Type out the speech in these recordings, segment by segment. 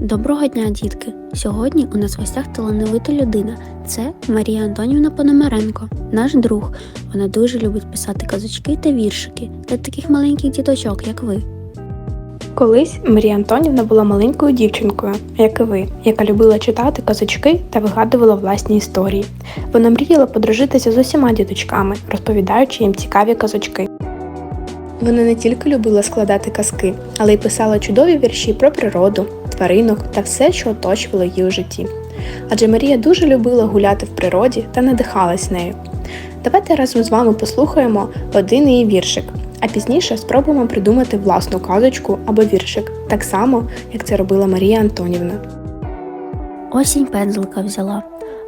Доброго дня, дітки! Сьогодні у нас в гостях талановита людина. Це Марія Антонівна Пономаренко, наш друг. Вона дуже любить писати казочки та віршики для таких маленьких діточок, як ви. Колись Марія Антонівна була маленькою дівчинкою, як і ви, яка любила читати казочки та вигадувала власні історії. Вона мріяла подружитися з усіма діточками, розповідаючи їм цікаві казочки. Вона не тільки любила складати казки, але й писала чудові вірші про природу, тваринок та все, що оточувало її у житті. Адже Марія дуже любила гуляти в природі та надихалась нею. Давайте разом з вами послухаємо один її віршик, а пізніше спробуємо придумати власну казочку або віршик, так само, як це робила Марія Антонівна. Осінь пензлика взяла.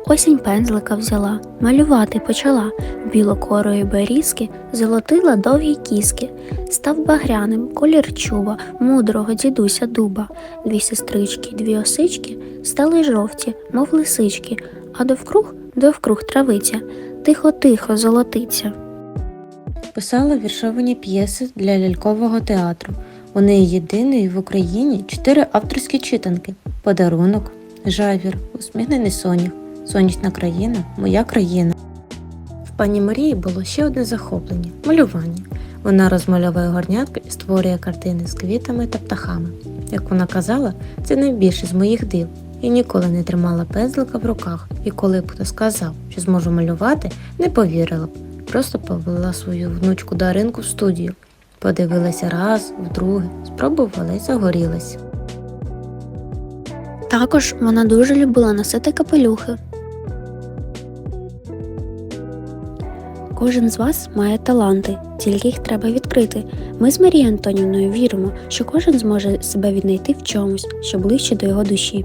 Осінь пензлика взяла, малювати почала. Білокорої берізки золотила довгі кіски. Став багряним колір чуба, мудрого дідуся дуба. Дві сестрички, дві осички стали жовті, мов лисички, а довкруг довкруг травиця. Тихо-тихо золотиця. Писала віршовані п'єси для лялькового театру. У неї єдиної в Україні чотири авторські читанки: Подарунок, Жавір, Усміхнений сонях, Сонячна країна, Моя країна. В пані Марії було ще одне захоплення малювання. Вона розмальовує горнятки і створює картини з квітами та птахами. Як вона казала, це найбільше з моїх див. І ніколи не тримала пензлика в руках, і коли б хто сказав, що зможу малювати, не повірила б. Просто повела свою внучку Даринку в студію. Подивилася раз, вдруге, спробувала і загорілась. Також вона дуже любила носити капелюхи. Кожен з вас має таланти, тільки їх треба відкрити. Ми з Марією Антонівною віримо, що кожен зможе себе віднайти в чомусь, що ближче до його душі.